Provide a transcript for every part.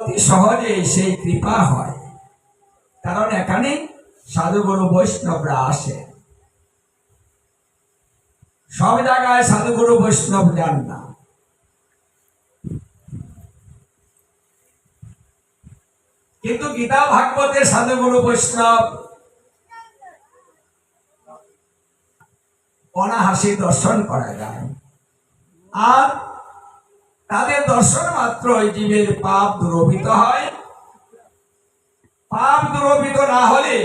অতি সহজে সেই কৃপা হয়। কারণ এখানে সাধুগুরু বৈষ্ণবরা আসে। সব জায়গায় সাধুগুরু বৈষ্ণব যান না। কিন্তু গীতা, ভাগবতে সাধুগুরু বৈষ্ণব অনাহাসি দর্শন করা যায়। আর তাদের দর্শন মাত্র জীবের পাপ দুরবিত হয়। পাপ দুরবিত না হলে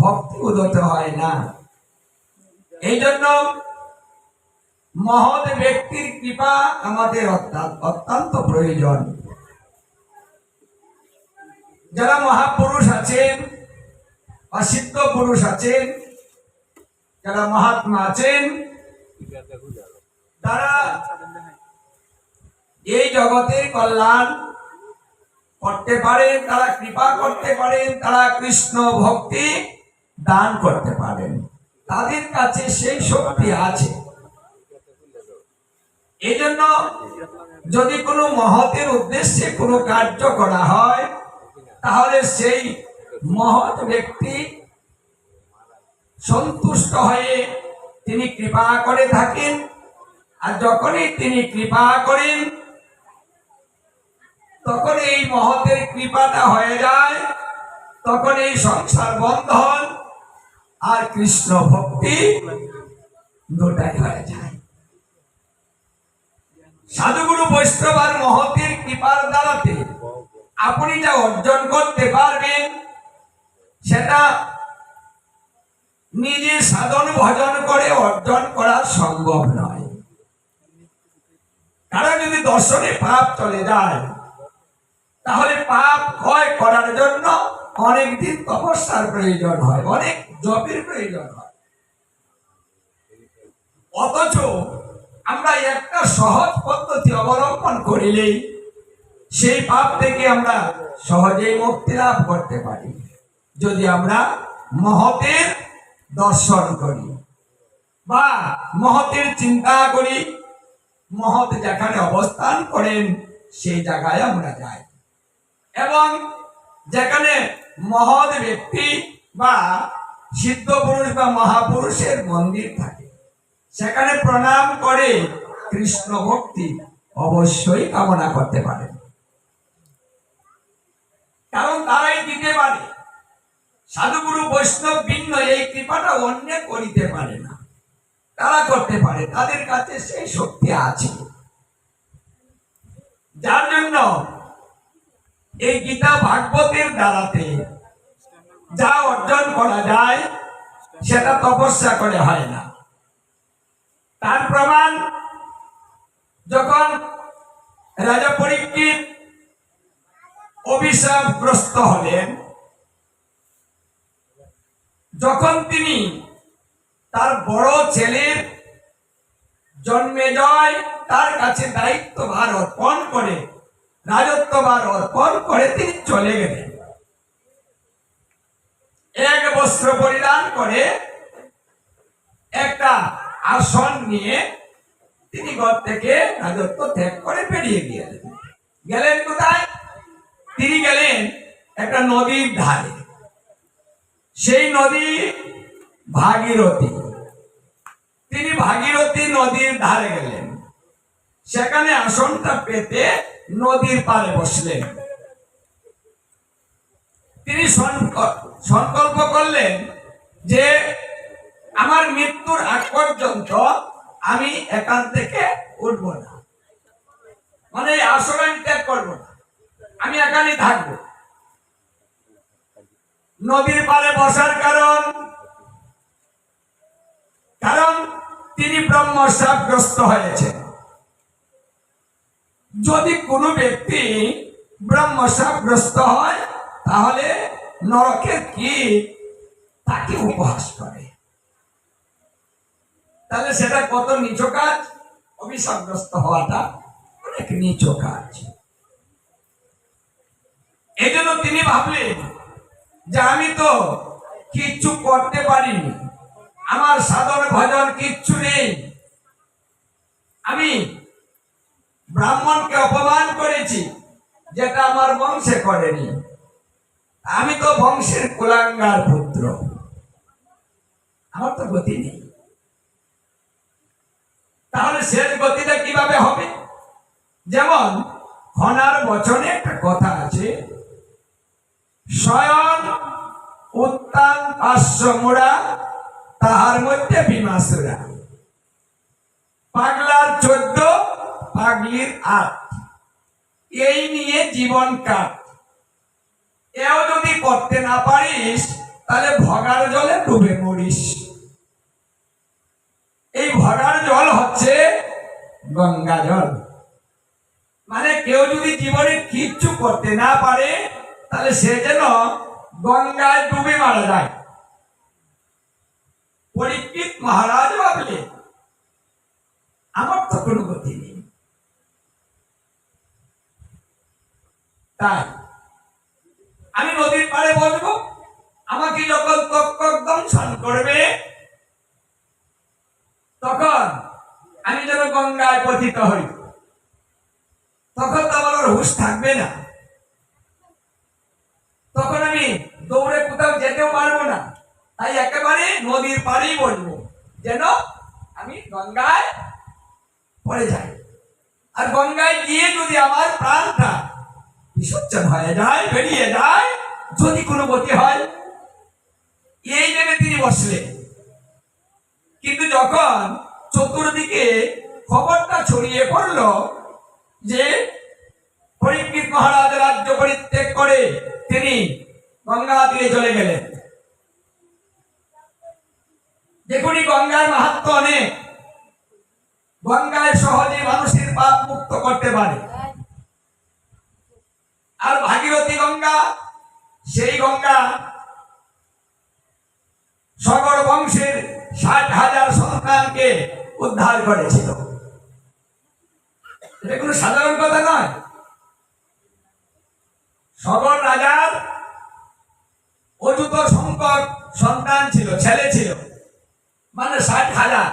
ভক্তি উদত হয় না। এই জন্য মহৎ ব্যক্তির কৃপা আমাদের অত্যন্ত প্রয়োজন। যারা মহাপুরুষ আছেন বা সিদ্ধ পুরুষ আছেন, যারা মহাত্মা আছেন, তারা এই জগতের কল্যাণ করতে পারেন, তারা কৃপা করতে পারেন, তারা কৃষ্ণ ভক্তি দান করতে পারেন। তাদের কাছে সেই শক্তি আছে। এই জন্য যদি কোনো মহতের উদ্দেশ্যে কোনো কার্য করা হয়, তাহলে সেই মহৎ ব্যক্তি সন্তুষ্ট হয়ে তিনি কৃপা করে থাকেন। আর যখনই তিনি কৃপা করেন তখন এই মহতের কৃপাটা হয়ে যায়, তখন এই সংসার বন্ধন আর কৃষ্ণ ভক্তি দুটাই হয়ে যায়। সাধুগুরু বৈষ্ণব আর মহতের কৃপার দ্বারাতে আপনি যা অর্জন করতে পারবেন, সেটা নিজে সাধন ভজন করে অর্জন করা সম্ভব নয়। কারণ যদি দর্শনে পাপ চলে যায় তাহলে পাপ ক্ষয় করার জন্য অনেক দিন তপস্যার প্রয়োজন হয়, অনেক জপের প্রয়োজন হয়। অথচ আমরা একটা সহজ পদ্ধতি অবলম্বন করিলেই সেই পাপ থেকে আমরা সহজেই মুক্তি লাভ করতে পারি, যদি আমরা মহতের দর্শন করি বা মহতের চিন্তা করি। মহৎ যেখানে অবস্থান করেন, সেই জায়গায় আমরা যাই। এবং যেখানে মহৎ ব্যক্তি বা সিদ্ধ পুরুষ বা মহাপুরুষের মন্দির থাকে, সেখানে প্রণাম করে কৃষ্ণ ভক্তি অবশ্যই কামনা করতে পারেন। কারণ তারাই দিতে পারে। সাধুগুরু বৈষ্ণব ভিন্ন, এই কৃপাটা অন্য করিতে পারে না। তারা করতে পারে, তাদের কাছে সেই শক্তি আছে। যার জন্য এই গীতা ভাগবতের দ্বারাতে যা অর্জন করা যায়, সেটা তপস্যা করে হয় না। তার প্রমাণ, যখন রাজা পরীক্ষিত অভিশাপগ্রস্ত হলেন, যখন তিনি তার বড় ছেলের জন্মে জয়, তার কাছে দায়িত্ব ভার অর্পণ করে রাজত্ব ভার অর্পণ করে তিনি চলে গেলেন। এক বস্ত্র পরিধান করে একটা আসন নিয়ে তিনি ঘর থেকে রাজত্ব ত্যাগ করে বেরিয়ে গেলেন। গেলেন কোথায়? তিনি গেলেন একটা নদীর ধারে। সেই নদী ভাগীরথী। তিনি ভাগীরথী নদীর ধারে গেলেন। সেখানে আসনটা পেতে নদীর পাড়ে বসলেন। তিনি সংকল্প করলেন যে আমার মৃত্যুর আগ পর্যন্ত আমি এখান থেকে উঠবো না। মানে এই আমি ত্যাগ করব না। আমি এখানেই থাকব। নদীর পাড়ে বসার কারণ কারণ তিনি ব্রহ্মশ্রাপগ্রস্ত হয়েছেন। যদি কোনো ব্যক্তি ব্রহ্মশ্রাপগ্রস্ত হয়, তাহলে নরকের কি তাকে উপহাস করে? তাহলে সেটা কত নিচ কাজ? অভিশাপগ্রস্ত হওয়াটা অনেক নিচ কাজ। এই জন্য তিনি ভাবলেন যে আমি তো কিচ্ছু করতে পারিনি। আমার সাধন ভজন কিচ্ছু নেই। আমি ব্রাহ্মণকে অপমান করেছি, যেটা আমার বংশে করেনি। আমি তো বংশের কুলাঙ্গার পুত্র। আমার তো গতি নেই। তাহলে শেষ গতিটা কীভাবে হবে? যেমন, খনার বচনে একটা কথা আছে, স্বয়ং উত্তান পার্শ্বমোড়া, তাহার মধ্যে বিমাসুরা। পাগলার চোদ্দ পাগলির আট এই নিয়ে জীবন কাট এও যদি করতে না পারিস, তাহলে ভগার জলে ডুবে মরিস। এই ভগার জল হচ্ছে গঙ্গা জল। মানে কেউ যদি জীবনে কিচ্ছু করতে না পারে, তাহলে সে যেন গঙ্গায় ডুবে মারা যায়। পরীক্ষিত মহারাজ ভাবলে আমার তো কোনো গতি নেই। তাই আমি নদীর পাড়ে বসবো, আমাকে যখন তক্কক দংশন করবে, তখন আমি যেন গঙ্গায় পতিত হই। তখন তো আমার হুশ থাকবে না। তখন আমি দৌড়ে কোথাও যেতেও পারব না। তাই একেবারে নদীর পাড়েই বসবো, যেন আমি গঙ্গায় পড়ে যাই। আর গঙ্গায় গিয়ে যদি আমার প্রাণটা বিসর্জন হয়ে, যায়, বেরিয়ে যায়, যদি কোনো গতি হয়। এই ভেবে তিনি বসলেন। কিন্তু যখন চতুর্দিকে খবরটা ছড়িয়ে পড়ল যে পরীক্ষিত মহারাজ রাজ্য পরিত্যাগ করে তিনি গঙ্গা তীরে চলে গেলেন। দেখুন গঙ্গার মাহাত্ম অনেক। গঙ্গায় সহজে মানুষের পাপ মুক্ত করতে পারে। আর ভাগীরথী গঙ্গা, সেই গঙ্গা সগর বংশের ষাট হাজার সন্তানকে উদ্ধার করেছিল। এটা কোনো সাধারণ কথা নয়। সগর রাজার অযুত সংকট সন্তান ছিল, ছেলে ছিল মানে ষাট হাজার।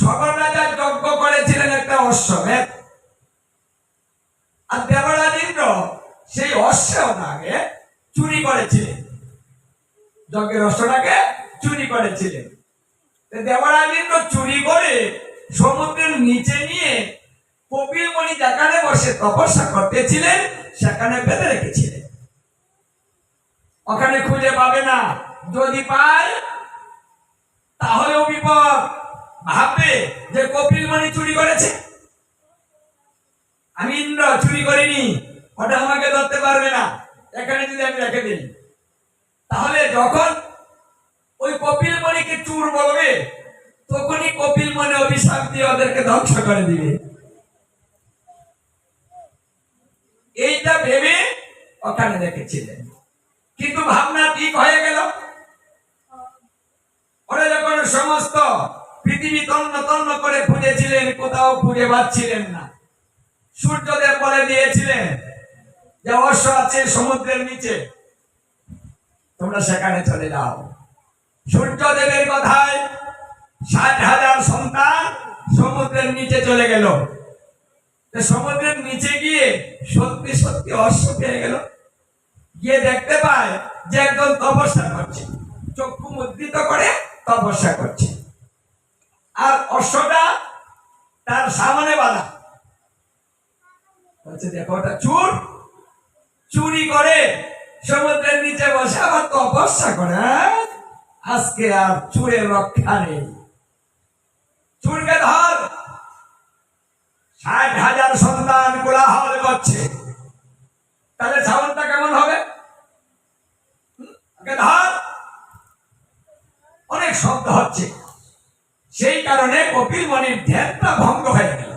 সকল রাজা যজ্ঞ করেছিলেন একটা অশ্বমেধ। আর ইন্দ্র সেই অশ্বটাকে চুরি করেছিলেন। যজ্ঞের অশ্বটাকে চুরি করেছিলেন। ইন্দ্র চুরি করে সমুদ্রের নিচে নিয়ে কপিলমণি যেখানে বসে তপস্যা করতেছিলেন, সেখানে বেঁধে রেখেছিলেন। ওখানে খুঁজে পাবে না। যদি পায় তাহলেও বিপদ। ভাববে যে কপিল কপিলমণি চুরি করেছে। আমি ইন্দ্র, চুরি করিনি। ওটা আমাকে ধরতে পারবে না। এখানে যদি আমি রেখে দিই। তাহলে যখন ওই কপিল কপিলমণিকে চুর বলবে, তখনই কপিল মনে অভিশাপ দিয়ে ওদেরকে ধ্বংস করে দিবে। এইটা ভেবে ওখানে রেখেছিলেন। কিন্তু ভাবনা ঠিক হয়ে গেল। সমস্ত পৃথিবী তন্ন তন্ন করে খুঁজেছিলেন, কোথাও খুঁজে পাচ্ছিলেন না। সূর্যদেব বলে দিয়েছিলেন যে, অশ্ব আছে সমুদ্রের নিচে। তোমরা সেখানে চলে যাও। সূর্যদেবের কথায় ষাট হাজার সন্তান সমুদ্রের নিচে চলে গেল। সমুদ্রের নিচে গিয়ে সত্যি সত্যি অশ্ব পেয়ে গেল। গিয়ে দেখতে পায় যে একজন তপস্যা করছে। চক্ষু মুদ্রিত করে তপস্যা করছে। আর অশ্বটা তার সামনে বাধা। বলছে, দেখো, ওটা চুর। চুরি করে সমুদ্রের নিচে বসে আবার তপস্যা করে হ্যাঁ? আজকে আর চুরের রক্ষা নেই। চুরকে ধর। ষাট হাজার সন্তান কোলাহল করছে। তাহলে সাউন্ডটা কেমন হবে? ধর। অনেক শব্দ হচ্ছে। সেই কারণে কপিল মণির ধ্যানটা ভঙ্গ হয়ে গেল।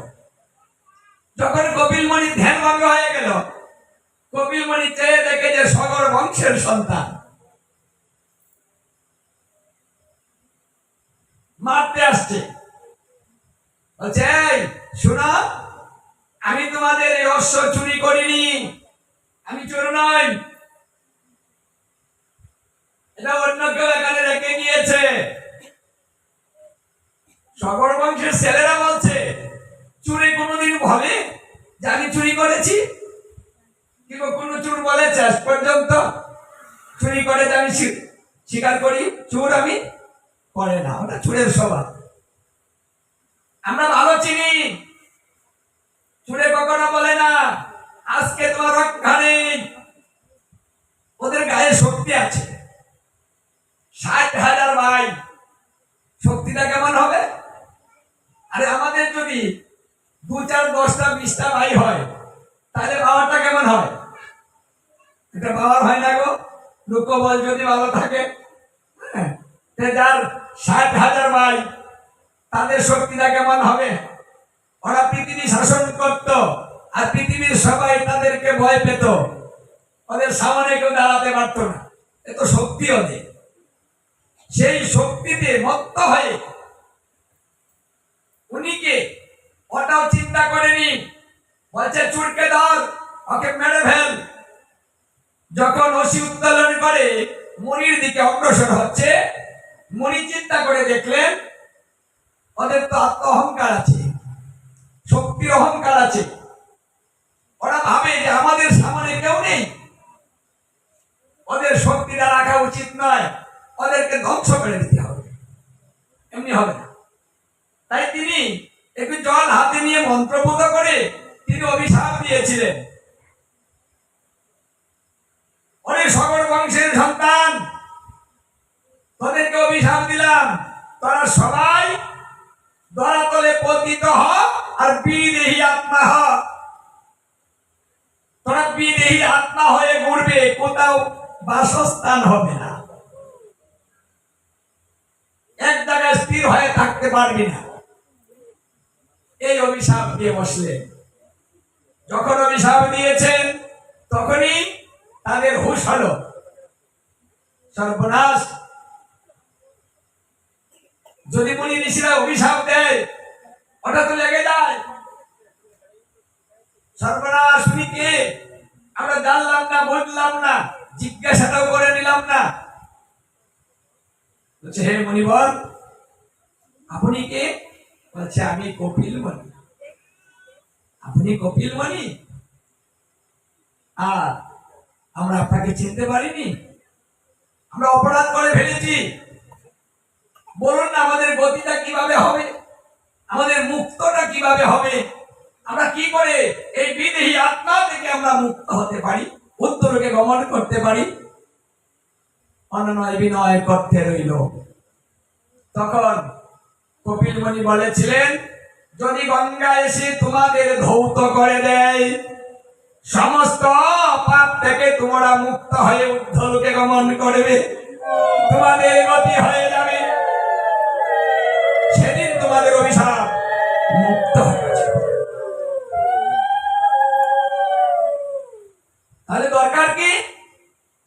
যখন কপিল মণির ধ্যান ভঙ্গ হয়ে গেল, কপিল মণি চেয়ে দেখে যে সগর বংশের সন্তান। মারতে আসছে। বলছে শোনো, আমি তোমাদের এই অশ্ব চুরি করিনি। আমি চোর নই। এটা অন্য কেউ এখানে রেখে গিয়েছে সকল বংশের ছেলেরা বলছে, চুরি কোনোদিন বলে যে আমি চুরি করেছি? কিন্তু কোনো চুর বলে শেষ পর্যন্ত চুরি করে আমি স্বীকার করি, চুর আমি করে না। ওটা চুরের স্বভাব। আমরা ভালো চিনি। চুরে কখনো বলে না, আজকে তোমার রক্ষা ওদের গায়ে শক্তি আছে। ষাট হাজার ভাই। শক্তিটা কেমন হবে? আরে আমাদের যদি দু চার দশটা বিশটা ভাই হয় তাহলে পাওয়ারটা কেমন হয়? এটা পাওয়ার হয় না গো। লোকবল যদি ভালো থাকে হ্যাঁ, যার ষাট হাজার ভাই তাদের শক্তিটা কেমন হবে? ওরা পৃথিবী শাসন করত আর পৃথিবীর সবাই তাদেরকে ভয় পেত। ওদের সামনে কেউ দাঁড়াতে পারত না। এত শক্তি ওদের। সেই শক্তিতে মত্ত হয়ে উনি কে ওটাও চিন্তা করেনি বলছে, চুরকে ধর, ওকে মেরে ফেল। যখন অসি উত্তোলন করে, মনির দিকে অগ্রসর হচ্ছে, মনি চিন্তা করে দেখলেন, ওদের তো আত্ম অহংকার আছে, শক্তির অহংকার আছে ওরা ভাবে যে আমাদের সামনে কেউ নেই ওদের শক্তিটা রাখা উচিত নয় ওদেরকে ধ্বংস করে দিতে হবে এমনি হবে না তাই তিনি একটু জল হাতে নিয়ে মন্ত্রপুত করে তিনি অভিশাপ দিয়েছিলেন অনেক সকল বংশের সন্তান তোদেরকে অভিশাপ দিলাম তোরা সবাই দরাতলে পতিত হ আর বিদেহী আত্মা হ। তোরা বিদেহী আত্মা হয়ে ঘুরবে কোথাও বাসস্থান হবে না। এক জায়গায় স্থির হয়ে থাকতে পারবি না। এই অভিশাপ দিয়ে বসলেন। যখন অভিশাপ দিয়েছেন, তখনই তাদের হুশ হলো। সর্বনাশ যদি মুনি ঋষিরা অভিশাপ দেয় তো লেগে যায়। সর্বনাশ কে? আমরা জানলাম না বুঝলাম না, জিজ্ঞাসাটাও করে নিলাম না। বলছে, হে মণিবর, আপনি কে? বলছে, আমি কপিল মণি। আপনি কপিল মণি? আর আমরা আপনাকে চিনতে পারিনি। আমরা অপরাধ করে ফেলেছি। বলুন আমাদের গতিটা কীভাবে হবে? আমাদের মুক্তটা কীভাবে হবে? আমরা কি করে এই বিদেহী আত্মা থেকে আমরা মুক্ত হতে পারি উত্তরকে গমন করতে পারি? অননয় বিনয় করতে রইল। তখন কপিল মুনি বলেছিলেন, যদি গঙ্গা এসে তোমাদের ধৌত করে দেয়, সমস্ত পাপ থেকে তোমরা মুক্ত হয়ে উদ্ধলকে গমন করবে। তোমাদের গতি হয়ে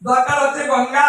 দরকার হচ্ছে গঙ্গা।